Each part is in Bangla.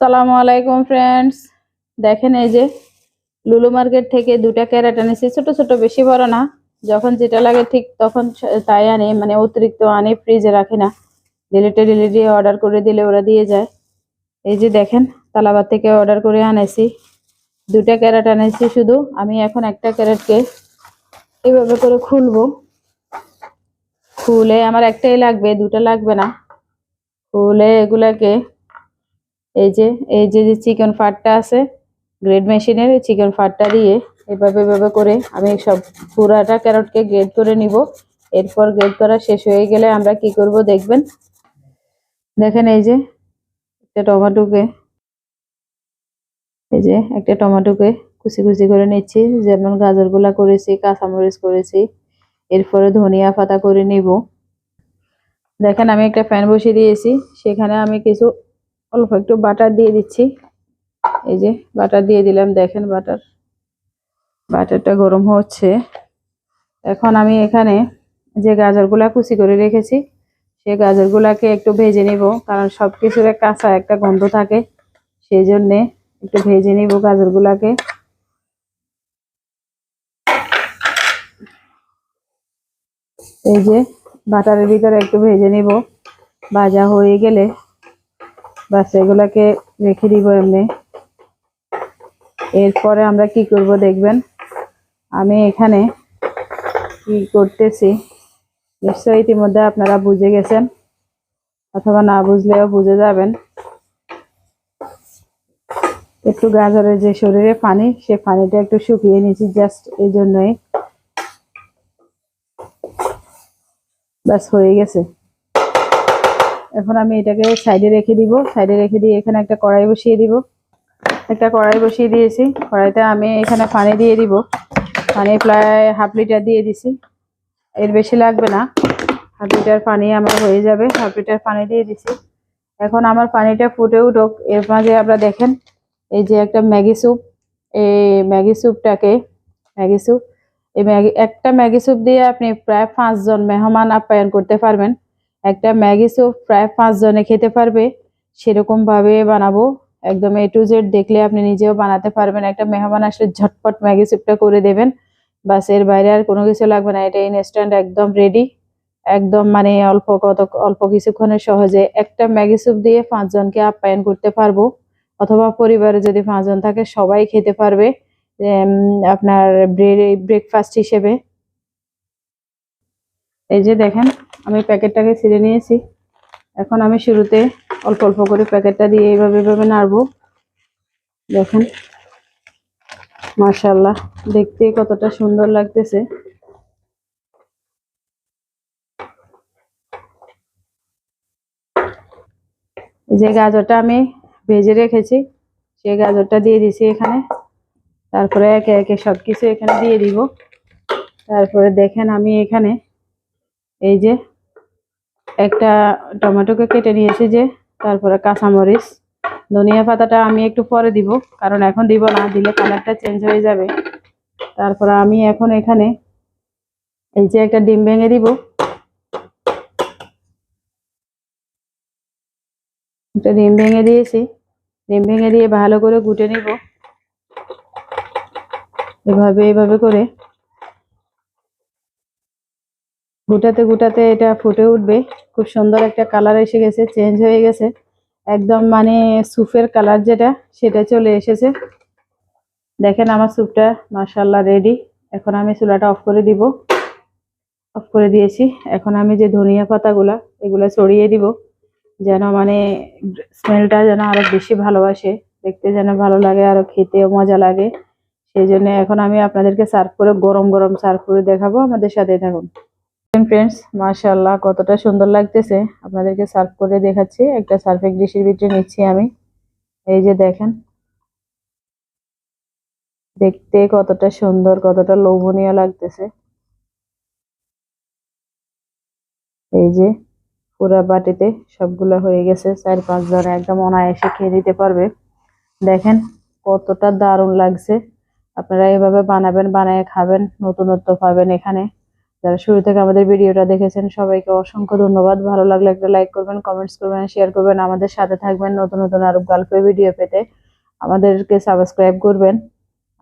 সালামু আলাইকুম ফ্রেন্ডস দেখেন এই যে লুলু মার্কেট থেকে দুটা ক্যারেট আনেছি ছোট ছোট, বেশি বড় না। যখন যেটা লাগে ঠিক তখন তাই আনে মানে অতিরিক্ত আনে ফ্রিজে রাখে না। ডিলিটে ডিলিটে অর্ডার করে দিলে ওরা দিয়ে যায়। এই যে দেখেন, তালাবাদ থেকে অর্ডার করে আনেছি। দুটা ক্যারেট আনেছি শুধু। আমি এখন একটা ক্যারেটকে এইভাবে করে খুলবো। খুলে আমার একটাই লাগবে দুটা লাগবে না। খুলে এগুলাকে এই যে এই যে যে চিকেন ফাটটা আছে গ্রেড মেশিনের চিকেন ফাটটা দিয়ে এভাবে এভাবে করে আমি সব পুরাটা ক্যারটকে গ্রেড করে নিব। এরপর গ্রেড করা শেষ হয়ে গেলে আমরা কি করব দেখবেন। দেখেন এই যে, একটা টমেটোকে, এই যে একটা টমেটোকে কুচি কুচি করে নিচ্ছি। যেমন গাজরগুলা করেছি, কাঁচামরিচ করেছি, এরপরে ধনিয়া পাতা করে নিব। দেখেন আমি একটা ফ্যান বসিয়ে দিয়েছি। সেখানে আমি কিছু অল্প একটু বাটার দিয়ে দিচ্ছি। এই যে বাটার দিয়ে দিলাম, দেখেন বাটার। বাটারটা গরম হচ্ছে। এখন আমি এখানে যে গাজরগুলা কুচি করে রেখেছি সেই গাজরগুলাকে একটু ভেজে নিব, কারণ সব কিছুর কাঁচা একটা গন্ধ থাকে। সেই জন্যে একটু ভেজে নিব গাজরগুলাকে। এই যে বাটারের ভিতরে একটু ভেজে নিব। ভাজা হয়ে গেলে বাস, এগুলাকে রেখে দিব এমনি। এরপরে আমরা কি করব দেখবেন? আমি এখানে কি করতেছি? নিশ্চয়ই ইতিমধ্যে আপনারা বুঝে গেছেন, অথবা না বুঝলেও বুঝে যাবেন। একটু গাজরের যে শরীরে পানি, সে পানিটা একটু শুকিয়ে নিয়েছি জাস্ট এই জন্যই। ব্যাস হয়ে গেছে। এখন আমি এটাকে সাইডে রেখে দিব। সাইডে রেখে দিয়ে এখানে একটা কড়াই বসিয়ে দিব। একটা কড়াই বসিয়ে দিয়েছি। কড়াইতে আমি এখানে পানি দিয়ে দিব। পানি প্রায় হাফ লিটার দিয়ে দিছি। এর বেশি লাগবে না। হাফ লিটার পানি আমার হয়ে যাবে। হাফ লিটার পানি দিয়ে দিছি। এখন আমার পানিটা ফুটে উঠুক। এর মাঝে আপনারা দেখেন, এই যে একটা ম্যাগি স্যুপ। এই ম্যাগি স্যুপটাকে, ম্যাগি স্যুপ। এই ম্যাগি, একটা ম্যাগি স্যুপ দিয়ে আপনি প্রায় পাঁচজন মেহমান আপ্যায়ন করতে পারবেন। একটা ম্যাগি স্যুপ প্রায় পাঁচ জনে খেতে পারবে। সেরকম ভাবে বানাবো। একদম এ টু জেড দেখলে আপনি নিজেও বানাতে পারবেন। একটা মেহমান আসলে ঝটপট ম্যাগি স্যুপটা করে দেবেন। বাসের বাইরে আর কোনো কিছু লাগবে না। এটা ইনস্ট্যান্ট একদম রেডি একদম মানে অল্প কত, অল্প কিছুক্ষণের সহজে একটা ম্যাগি স্যুপ দিয়ে পাঁচজনকে আপ্যায়ন করতে পারব। অথবা পরিবারে যদি পাঁচজন থাকে, সবাই খেতে পারবে। আপনার ব্রেকফাস্ট হিসেবে। এই যে দেখেন আমি প্যাকেটটাকে ছিঁড়ে নিয়েছি। এখন আমি শুরুতে অল্প অল্প করে প্যাকেটটা দিয়ে এইভাবে এইভাবে নাড়বো। দেখেন মার্শাল্লাহ দেখতে কতটা সুন্দর লাগতেছে। যে গাজরটা আমি ভেজে রেখেছি, সেই গাজরটা দিয়ে দিছি এখানে। তারপরে একে একে সব কিছু এখানে দিয়ে দিব। তারপরে দেখেন আমি এখানে এই যে একটা টমেটোকে কেটে নিয়েছি যে, তারপরে কাঁচামরিচ। ধনিয়া পাতাটা আমি একটু পরে দিব, কারণ এখন দিব না, দিলে কালারটা চেঞ্জ হয়ে যাবে। তারপরে আমি এখন এখানে এই যে একটা ডিম ভেঙে দিব। একটা ডিম ভেঙে দিয়েছি। ডিম ভেঙে দিয়ে ভালো করে গুটে নিব। এভাবে এভাবে করে গুটাতে গুটাতে এটা ফুটে উঠবে। খুব সুন্দর একটা কালার এসে গেছে চেঞ্জ হয়ে গেছে। একদম মানে স্যুপের কালার যেটা, সেটা চলে এসেছে। দেখেন আমার স্যুপটা মাশাল্লাহ রেডি এখন আমি চুলাটা অফ করে দিব। অফ করে দিয়েছি। এখন আমি যে ধনিয়া পাতাগুলা, এগুলা ছড়িয়ে দিব, যেন মানে স্মেলটা যেন আরও বেশি ভালোবাসে। দেখতে যেন ভালো লাগে, আরও খেতেও মজা লাগে। সেই জন্য এখন আমি আপনাদেরকে সার্ভ করে গরম গরম সার্ভ করে দেখাবো। আমাদের সাথে থাকুন। ফ্রেন্ডস মাশাআল্লাহ, কতটা সুন্দর লাগতেছে। আপনাদেরকে সার্ভ করে দেখাচ্ছি, একটা সার্ফেক ডিশের ভিতরে নিচ্ছি আমি। এই যে দেখেন। দেখতে কতটা সুন্দর, কতটা লোভনীয় লাগতেছে। এই যে পুরা বাটিতে সবগুলা হয়ে গেছে, চার পাঁচ জন একদম অনায়াসে খেয়ে নিতে পারবে। দেখেন কতটা দারুণ লাগছে। আপনারা এভাবে বানাবেন, বানায় খাবেন, নতুনত্ব পাবেন এখানে। যারা শুরু থেকে আমাদের ভিডিওটা দেখেছেন, সবাইকে অসংখ্য ধন্যবাদ। ভালো লাগলে একটা লাইক করবেন কমেন্টস করবেন শেয়ার করবেন, আমাদের সাথে থাকবেন নতুন নতুন আরও গল্পের ভিডিও পেতে। আমাদেরকে সাবস্ক্রাইব করবেন,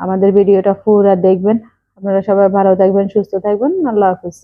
আমাদের ভিডিওটা পুরো দেখবেন। আপনারা সবাই ভালো থাকবেন, সুস্থ থাকবেন। আল্লাহ হাফিজ।